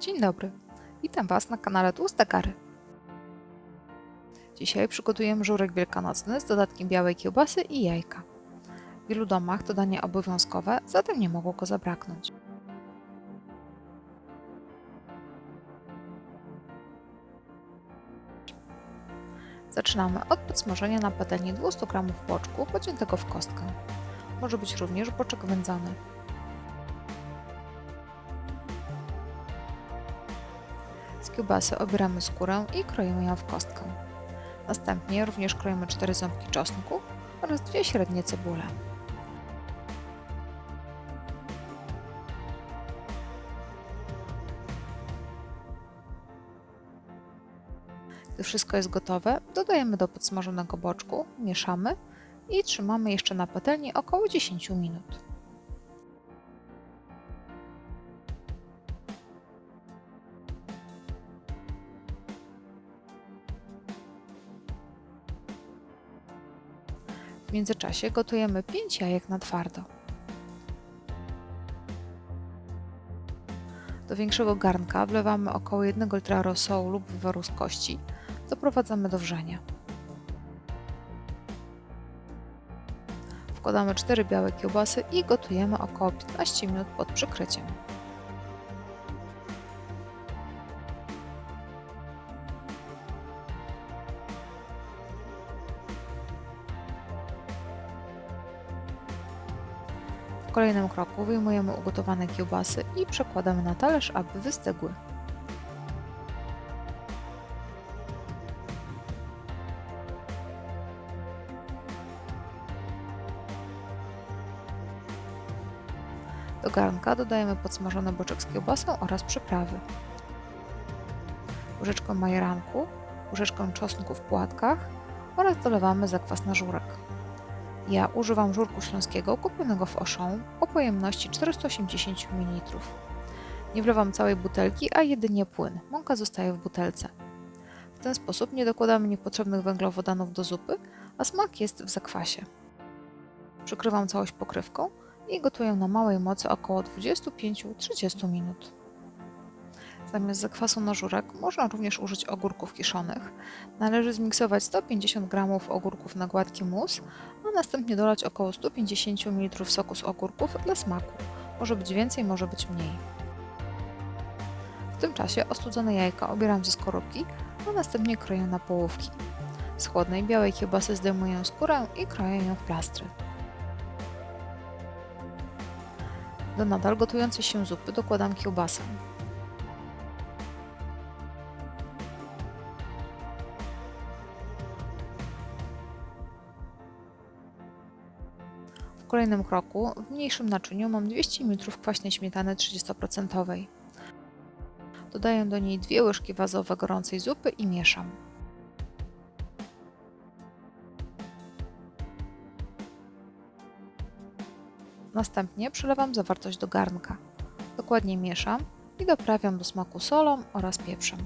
Dzień dobry, witam Was na kanale Tłuste Gary. Dzisiaj przygotujemy żurek wielkanocny z dodatkiem białej kiełbasy i jajka. W wielu domach to danie obowiązkowe, zatem nie mogło go zabraknąć. Zaczynamy od podsmażenia na patelni 200 g boczku pociętego w kostkę. Może być również boczek wędzony. Kiełbasy obieramy skórę i kroimy ją w kostkę. Następnie również kroimy 4 ząbki czosnku oraz dwie średnie cebule. Gdy wszystko jest gotowe, dodajemy do podsmażonego boczku, mieszamy i trzymamy jeszcze na patelni około 10 minut. W międzyczasie gotujemy 5 jajek na twardo. Do większego garnka wlewamy około 1 litra rosołu lub wywaru z kości. Doprowadzamy do wrzenia. Wkładamy 4 białe kiełbasy i gotujemy około 15 minut pod przykryciem. W kolejnym kroku wyjmujemy ugotowane kiełbasy i przekładamy na talerz, aby wystygły. Do garnka dodajemy podsmażony boczek z kiełbasą oraz przyprawy. Łyżeczkę majeranku, łyżeczkę czosnku w płatkach oraz dolewamy zakwas na żurek. Ja używam żurku śląskiego kupionego w Auchan o pojemności 480 ml. Nie wlewam całej butelki, a jedynie płyn. Mąka zostaje w butelce. W ten sposób nie dokładamy niepotrzebnych węglowodanów do zupy, a smak jest w zakwasie. Przykrywam całość pokrywką i gotuję na małej mocy około 25-30 minut. Zamiast zakwasu na żurek można również użyć ogórków kiszonych. Należy zmiksować 150 g ogórków na gładki mus, a następnie dolać około 150 ml soku z ogórków dla smaku. Może być więcej, może być mniej. W tym czasie ostudzone jajka obieram ze skorupki, a następnie kroję na połówki. Z chłodnej białej kiełbasy zdejmuję skórę i kroję ją w plastry. Do nadal gotującej się zupy dokładam kiełbasę. Kolejnym kroku w mniejszym naczyniu mam 200 ml kwaśnej śmietany 30%. Dodaję do niej dwie łyżki wazowe gorącej zupy i mieszam. Następnie przelewam zawartość do garnka. Dokładnie mieszam i doprawiam do smaku solą oraz pieprzem.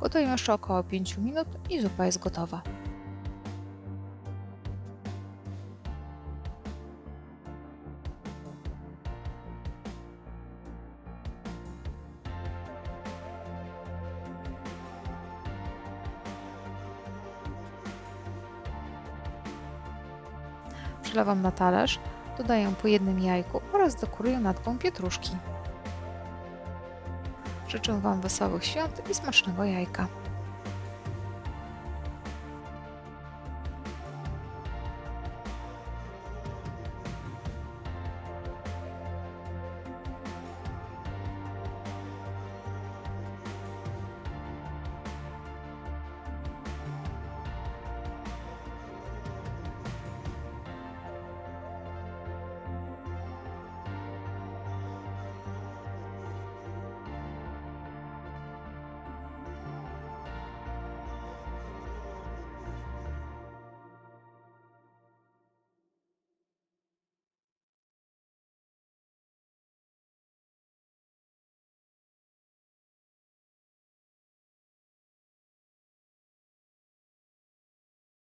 Gotuję jeszcze około 5 minut i zupa jest gotowa. Przelewam na talerz, dodaję po jednym jajku oraz dekoruję natką pietruszki. Życzę Wam wesołych świąt i smacznego jajka.